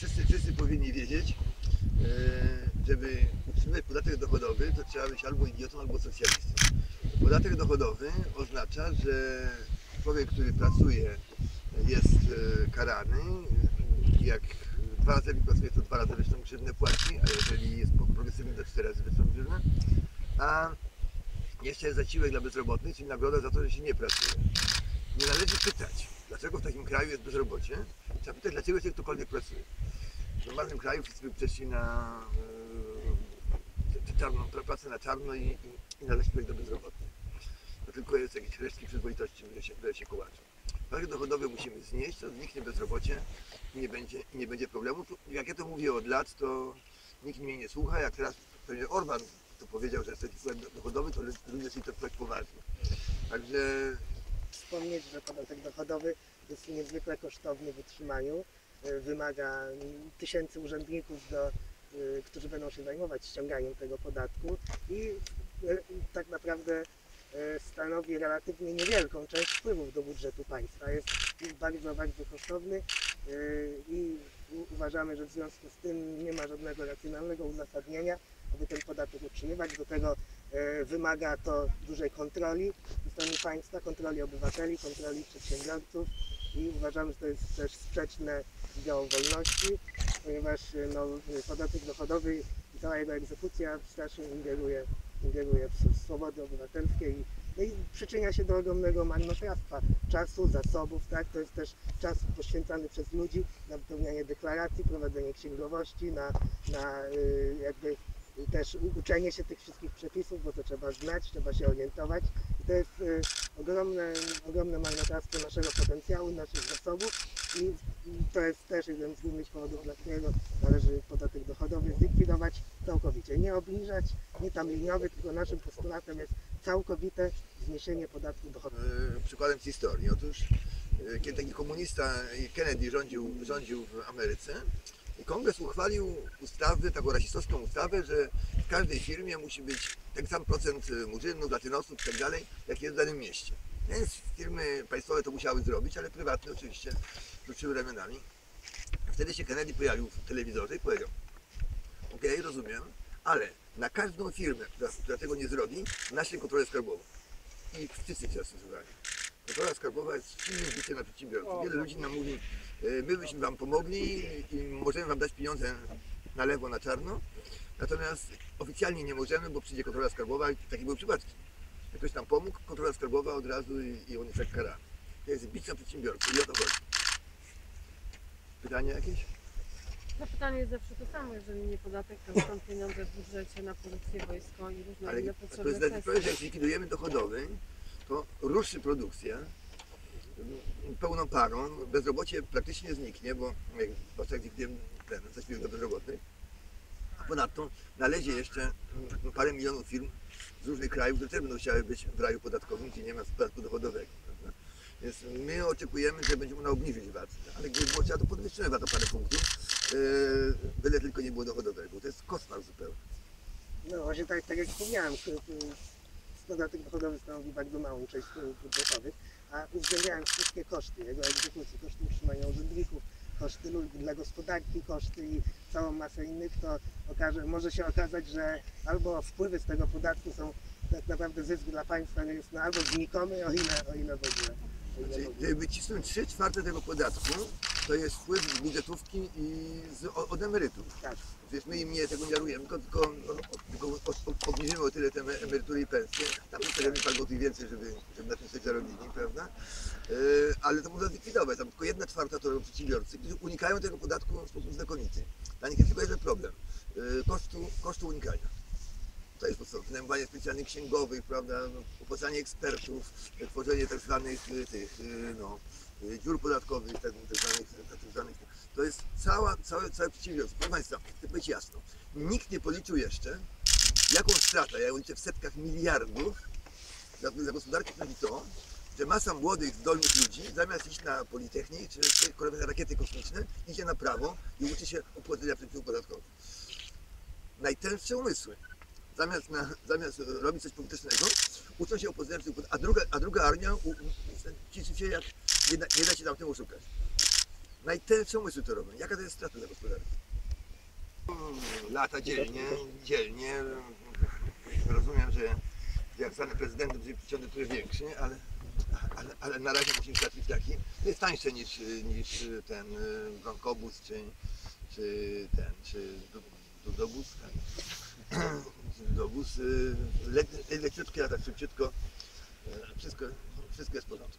wszyscy, wszyscy powinni wiedzieć, e, żeby utrzymywać podatek dochodowy, to trzeba być albo idiotą, albo socjalistą. Podatek dochodowy oznacza, że człowiek, który pracuje, jest e, karany. Jak dwa razy pracuje, to dwa razy wyższą grzywnę płaci, a jeżeli jest progresywny, to cztery razy wyższą grzywnę. A jeszcze jest zasiłek dla bezrobotnych, czyli nagroda za to, że się nie pracuje. Nie należy pytać, dlaczego w takim kraju jest bezrobocie. Trzeba pytać, dlaczego jeszcze ktokolwiek pracuje. W normalnym kraju wszyscy by przeszli na e, czarną, pra- pracę na czarno i, i, i na zasiłek do bezrobotnych. To tylko jest jakieś resztki przyzwoitości, które się, się kołaczą. Podatek dochodowy musimy znieść, to zniknie bezrobocie nie będzie, nie będzie problemu. Tu, Jak ja to mówię od lat, to nikt mnie nie słucha. Jak teraz premier Orban to powiedział, że jest podatek dochodowy, to ludzie zaczęli to brać poważnie. Także Wspomnieć, że podatek dochodowy jest niezwykle kosztowny w utrzymaniu. E, Wymaga tysięcy urzędników, do, e, którzy będą się zajmować ściąganiem tego podatku i e, tak naprawdę stanowi relatywnie niewielką część wpływów do budżetu państwa. Jest bardzo, bardzo kosztowny i uważamy, że w związku z tym nie ma żadnego racjonalnego uzasadnienia, aby ten podatek utrzymywać. Do tego wymaga to dużej kontroli ze strony państwa, kontroli obywateli, kontroli przedsiębiorców i uważamy, że to jest też sprzeczne z ideą wolności, ponieważ e, no, podatek dochodowy i cała jego egzekucja strasznie ingeruje, ingeruje w swobody obywatelskie i, no i przyczynia się do ogromnego marnotrawstwa czasu, zasobów, tak? To jest też czas poświęcany przez ludzi na wypełnianie deklaracji, prowadzenie księgowości, na, na y, jakby też uczenie się tych wszystkich przepisów, bo to trzeba znać, trzeba się orientować. I to jest y, ogromne, ogromne marnotrawstwo naszego potencjału, naszych zasobów i, i to jest też jeden z głównych powodów, dla którego należy podatek dochodowy zlikwidować całkowicie. Nie obniżać, nie tam liniowy, tylko naszym postulatem jest całkowite zniesienie podatku dochodowego. e, przykładem z historii. Otóż e, kiedy taki komunista Kennedy rządził, rządził w Ameryce i kongres uchwalił ustawę, taką rasistowską ustawę, że w każdej firmie musi być ten sam procent e, murzynów, latynosów i tak dalej, jak jest w danym mieście. Więc firmy państwowe to musiały zrobić, ale prywatne oczywiście wróciły ramionami. Wtedy się Kennedy pojawił w telewizorze i powiedział, okej, rozumiem, ale na każdą firmę, która, która tego nie zrobi, naszej kontrolę skarbową i wszyscy się zastosowali. Kontrola skarbowa jest silnym biciem na przedsiębiorców. Wiele ludzi nam mówi, e, my byśmy wam pomogli i możemy wam dać pieniądze na lewo, na czarno, natomiast oficjalnie nie możemy, bo przyjdzie kontrola skarbowa i takie były przypadki. Jak ktoś nam pomógł, kontrola skarbowa od razu i, i on jest jak karany. To jest bić na przedsiębiorców i o to chodzi. Pytanie jakieś? No pytanie jest zawsze to samo, jeżeli nie podatek, to są pieniądze w budżecie na policję, wojsko i różne Ale inne to potrzebne jest kwestie. projekt, jak zlikwidujemy dochodowy, ruszy produkcja pełną parą, bezrobocie praktycznie zniknie, bo patrzę, jak zlikwidujemy ten zasiłek do bezrobotnych, a ponadto nalezie jeszcze parę milionów firm z różnych krajów, które też będą chciały być w raju podatkowym, gdzie nie ma podatku dochodowego. Więc my oczekujemy, że będzie można obniżyć VAT, ale gdyby było trzeba, to podwyższymy VAT o parę punktów, yy, byle tylko nie było dochodowego. To jest koszmar zupełny. No właśnie tak, tak jak wspomniałem, podatek dochodowy stanowi bardzo małą część budżetowych, a uwzględniając wszystkie koszty jego egzekucji, koszty utrzymania urzędników, koszty lu- dla gospodarki, koszty i całą masę innych, to okaże, może się okazać, że albo wpływy z tego podatku są tak naprawdę zysk dla państwa jest no, albo znikomy, o ile, o ile w ogóle. Znaczy, wycisnąć 3 czwarte tego podatku, to jest wpływ z budżetówki i z, od emerytów. Tak. Więc my im nie tego nie darujemy, tylko, tylko, tylko obniżymy o tyle te emerytury i pensje. Tam zostawiamy parę złotych więcej, żeby, żeby na tym sobie zarobili, prawda? Yy, ale to można zlikwidować. Tam tylko jedna czwarta to robią przedsiębiorcy, którzy unikają tego podatku w sposób znakomity. Dla nich jest tylko jeden problem. Yy, kosztu, kosztu unikania. To jest podstawowe. Wynajmowanie specjalnych księgowych, prawda, no, opłacanie ekspertów, e, tworzenie tak zwanych e, tych, e, no, e, dziur podatkowych, tak, tak, zwanych, tak zwanych. To jest cała, całe, całe przedsiębiorstwo. Proszę Państwa, chcę powiedzieć jasno. Nikt nie policzył jeszcze, jaką stratę, ja liczę w setkach miliardów dla, dla gospodarki stanowi to, że masa młodych, zdolnych ludzi, zamiast iść na Politechnik czy, kolejne rakiety kosmiczne, idzie na prawo i uczy się opłacenia przepisów podatkowych. Najtęższe umysły zamiast, na, zamiast robić coś pożytecznego, uczą się opozycji, a druga, a druga armia u- u- cieszy się, jak nie da, nie da się tam tym oszukać. Najtęższe umysły to robią. Jaka to jest strata dla gospodarki? Mm, Lata dzielnie, dzielnie. Rozumiem, że jak stanę prezydentem, będzie trochę większy, ale, ale, ale na razie musimy trafić taki. To jest tańsze niż, niż ten y, wąkobus, czy, czy ten, czy du- dudobus. Tak. Dudobus. y, le- Leciutkie, a tak szybciutko. Y, Wszystko, wszystko jest w porządku.